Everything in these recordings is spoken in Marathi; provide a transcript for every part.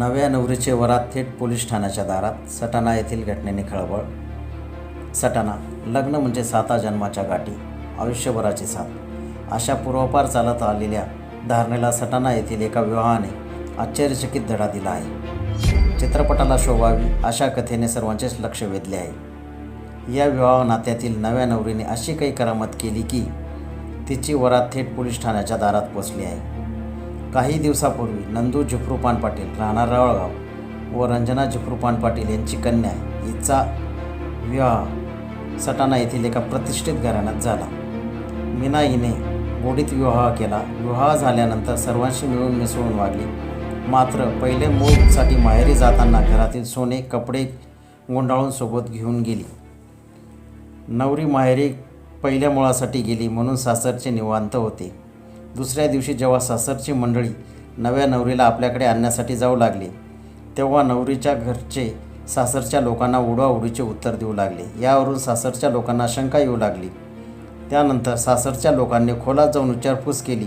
नव्या नवरीचे वरात थेट पोलीस ठाण्याच्या दारात. सटाणा येथील घटनेने खळबळ. सटाणा लग्न म्हणजे साता जन्माच्या गाठी आयुष्यभराची साथ. अशा पूर्वापार चालत आलेल्या धारणेला सटाणा येथील एका विवाहाने आश्चर्यचकित धडा दिला आहे. चित्रपटाला शोभावी अशा कथेने सर्वांचेच लक्ष वेधले आहे. या विवाह नात्यातील नव्या नवरीने अशी काही करामत केली की तिची वरात थेट पोलीस ठाण्याच्या दारात पोचली आहे. काही दिवसापूर्वी नंदू जिफ्रूपान पाटील राहणार रावळगाव व रंजना जिफ्रूपान पाटील यांची कन्या हिचा विवाह सटाणा येथील एका प्रतिष्ठित घराण्यात झाला. मीना हिने गोडीत विवाह केला. विवाह झाल्यानंतर सर्वांशी मिळून मिसळून वागली मात्र पहिले मूळसाठी माहेरी जाताना घरातील सोने कपडे गुंडाळून सोबत घेऊन गेली. नवरी माहेरी पहिल्या मुळासाठी गेली म्हणून सासरचे निवांत होते. दुसऱ्या दिवशी जेव्हा सासरची मंडळी नव्या नवरीला आपल्याकडे आणण्यासाठी जाऊ लागली तेव्हा नवरीच्या घरचे सासरच्या लोकांना उडवाउडीचे उत्तर देऊ लागले. यावरून सासरच्या लोकांना शंका येऊ लागली. त्यानंतर सासरच्या लोकांनी खोलात जाऊन विचारपूस केली.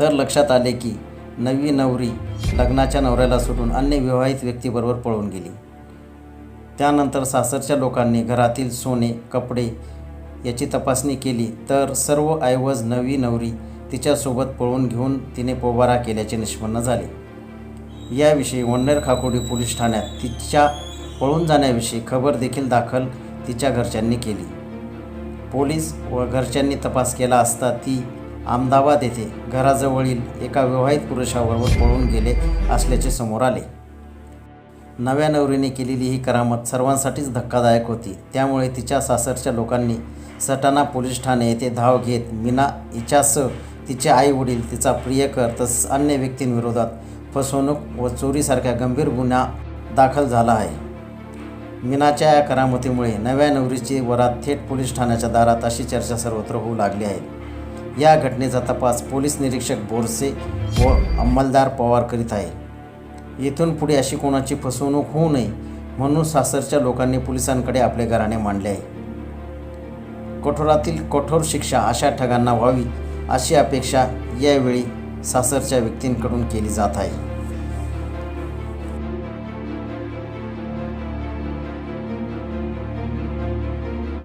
तर लक्षात आले की नवी नवरी लग्नाच्या नवऱ्याला सोडून अन्य विवाहित व्यक्तीबरोबर पळून गेली. त्यानंतर सासरच्या लोकांनी घरातील सोने कपडे याची तपासणी केली. तर सर्व ऐवज नवी नवरी तिच्यासोबत पळवून घेऊन तिने पोबारा केल्याचे निष्पन्न झाले. याविषयी वन्नेर खाकोडी पोलीस ठाण्यात तिच्या पळून जाण्याविषयी खबर देखील दाखल तिच्या घरच्यांनी केली. पोलीस व घरच्यांनी तपास केला असता ती अहमदाबाद येथे घराजवळील एका विवाहित पुरुषाबरोबर पळून गेले असल्याचे समोर आले. नव्या नवरीने केलेली ही करामत सर्वांसाठीच धक्कादायक होती. त्यामुळे तिच्या सासरच्या लोकांनी सटाणा पोलीस ठाणे येथे धाव घेत मीना हिच्यासह तिचे आई वडील तिचा प्रियकर तसंच अन्य व्यक्तींविरोधात फसवणूक व चोरीसारख्या गंभीर गुन्हा दाखल झाला आहे. मीनाच्या या करामतीमुळे नव्या नवरीची वरात थेट पोलीस ठाण्याच्या दारात अशी चर्चा सर्वत्र होऊ लागली आहे. या घटनेचा तपास पोलीस निरीक्षक बोरसे व अंमलदार पवार करीत आहे. येथून पुढे अशी कोणाची फसवणूक होऊ नये म्हणून सासरच्या लोकांनी पोलिसांकडे आपले घराणे मांडले आहे. कठोरातील कठोर शिक्षा अशा ठगांना व्हावी अशी अपेक्षा यावेळी सासरच्या व्यक्तींकडून केली जात आहे.